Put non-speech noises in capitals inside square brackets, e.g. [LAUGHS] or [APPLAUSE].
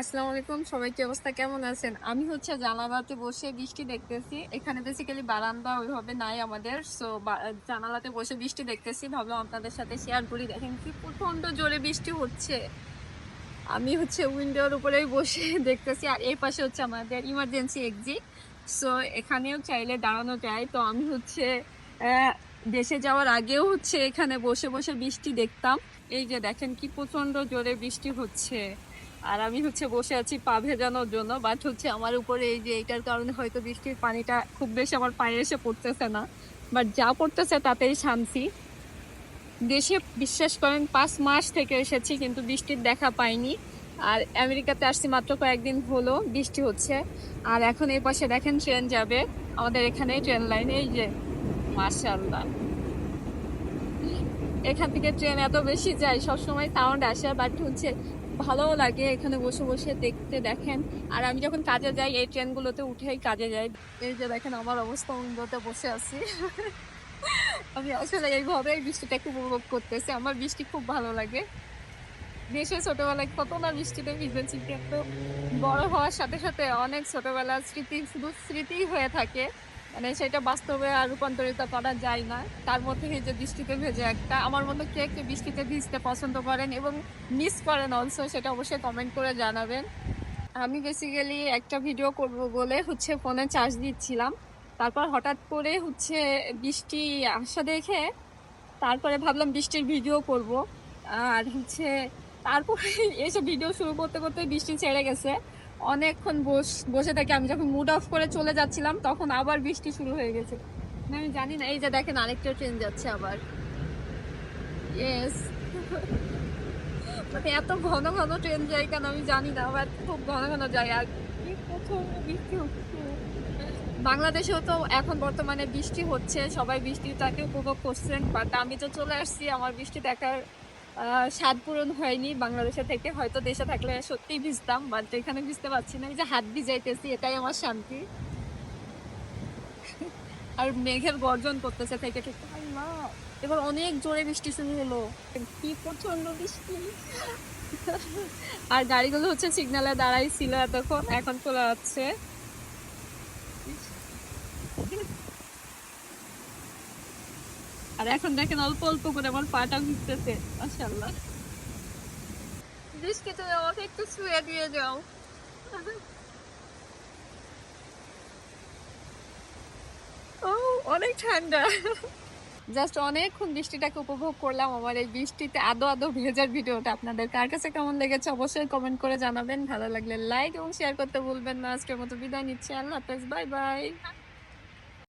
আসসালামু আলাইকুম, সবাই কি অবস্থা? কেমন আছেন? আমি হচ্ছে জানালাতে বসে বৃষ্টি দেখতেছি। এখানে বেসিক্যালি বারান্দা ওইভাবে নাই আমাদের সো জানালাতে বসে বৃষ্টি দেখতেছি। ভাবলাম আপনাদের সাথে শেয়ার করি, দেখেন কি প্রচণ্ড জোরে বৃষ্টি হচ্ছে। আমি হচ্ছে উইন্ডোর উপরেই বসে [LAUGHS] দেখতেছি, আর এই পাশে হচ্ছে আমাদের ইমার্জেন্সি এক্সিট সো এখানেও চাইলে দাঁড়ানো যায়। তো আমি হচ্ছে দেশে যাওয়ার আগেও হচ্ছে এখানে বসে বসে বৃষ্টি দেখতাম। এই যে দেখেন কি প্রচণ্ড জোরে বৃষ্টি হচ্ছে। আর আমি হচ্ছে বসে আছি পা ভেজানোর জন্য বাট হচ্ছে আমার উপরে এই যে এইটার কারণে হয়তো বৃষ্টির পানিটা খুব বেশি আমার পায়ে এসে পড়তেছে না। বাট যা পড়তেছে তাতেই শান্তি। দেশে বিশ্বাস করেন, পাঁচ মাস থেকে এসেছি কিন্তু বৃষ্টির দেখা পাইনি। আর আমেরিকাতে আসছি মাত্র কয়েকদিন হলো, বৃষ্টি হচ্ছে। আর এখন এই পাশে দেখেন, ট্রেন যাবে। আমাদের এখানে ট্রেন লাইন, এই যে মার্শাল্লাহ এখান থেকে ট্রেন এত বেশি যায়, সবসময় সাউন্ড আসে বাট হচ্ছে ভালোও লাগে এখানে বসে বসে দেখতে দেখেন। আর আমি যখন কাজে যাই, এই ট্রেনগুলোতে উঠেই কাজে যাই। এই যে দেখেন আমার অবস্থা, উইন্ডোতে বসে আছি। আমি আসলে এইভাবে বৃষ্টিটা একটু উপভোগ করতেছি। আমার বৃষ্টি খুব ভালো লাগে। দেশে ছোটবেলায় কত না বৃষ্টিতে ভিজেছি কিন্তু বড় হওয়ার সাথে সাথে অনেক ছোটবেলার স্মৃতি, শুধু স্মৃতিই হয়ে থাকে। মানে সেটা বাস্তবে আর রূপান্তরিত করা যায় না। তার মধ্যে যে বৃষ্টিতে ভেজে একটা, আমার মতো কে কে বৃষ্টিতে ভিজতে পছন্দ করেন এবং মিস করেন অলসো সেটা অবশ্যই কমেন্ট করে জানাবেন। আমি বেসিক্যালি একটা ভিডিও করব বলে হচ্ছে ফোনে চার্জ দিচ্ছিলাম। তারপর হঠাৎ করে হচ্ছে বৃষ্টি আসা দেখে তারপরে ভাবলাম বৃষ্টির ভিডিও করব। আর হচ্ছে তারপরে এসে ভিডিও শুরু করতে করতে বৃষ্টি ছেড়ে গেছে। অনেকক্ষণ বস থেকে আমি যখন মুড অফ করে চলে যাচ্ছিলাম তখন আবার বৃষ্টি শুরু হয়ে গেছে। না, আমি জানি না এই যে দেখেন আরেকটা ট্রেন যাচ্ছে আবার। [LAUGHS] মানে এত ঘন ঘন ট্রেন যায় কেন আমি জানি না আবার খুব ঘন ঘন যায়। আর বাংলাদেশেও তো এখন বর্তমানে বৃষ্টি হচ্ছে সবাই বৃষ্টিটাকে উপভোগ করছেন বাট আমি তো চলে আসছি আমার বৃষ্টি দেখার স্বাদ পূরণ হয়নি বাংলাদেশে থেকে। হয়তো দেশে থাকলে সত্যিই ভিজতাম বাট এখানে ভিজতে পারছি না। এই যে হাত ভিজাইতেছি এটাই আমার শান্তি। আর মেঘের গর্জন করতেছে থেকে আল্লাহ, এবার অনেক জোরে বৃষ্টি শুরু হলো। কি প্রচণ্ড বৃষ্টি। আর গাড়িগুলো হচ্ছে সিগনালে দাঁড়াই ছিল এতক্ষণ এখন চলে যাচ্ছে আর এখন দেখেন অল্প অল্প করে আমার পাটা ঘুরতেছে, মাশাআল্লাহ। বৃষ্টি তুমি আমাকে একটু শুয়ে দিয়ে যাও। ও, অনেক ঠান্ডা। জাস্ট অনেকক্ষণ বৃষ্টিটাকে উপভোগ করলাম আমার এই বৃষ্টিতে আদো আদো ভেজার ভিডিওটা। আপনাদের কার কাছে কেমন লেগেছে অবশ্যই কমেন্ট করে জানাবেন। ভালো লাগলে লাইক এবং শেয়ার করতে ভুলবেন না। আজকের মতো বিদায় নিচ্ছি। আল্লাহ হাফেজ। Bye bye.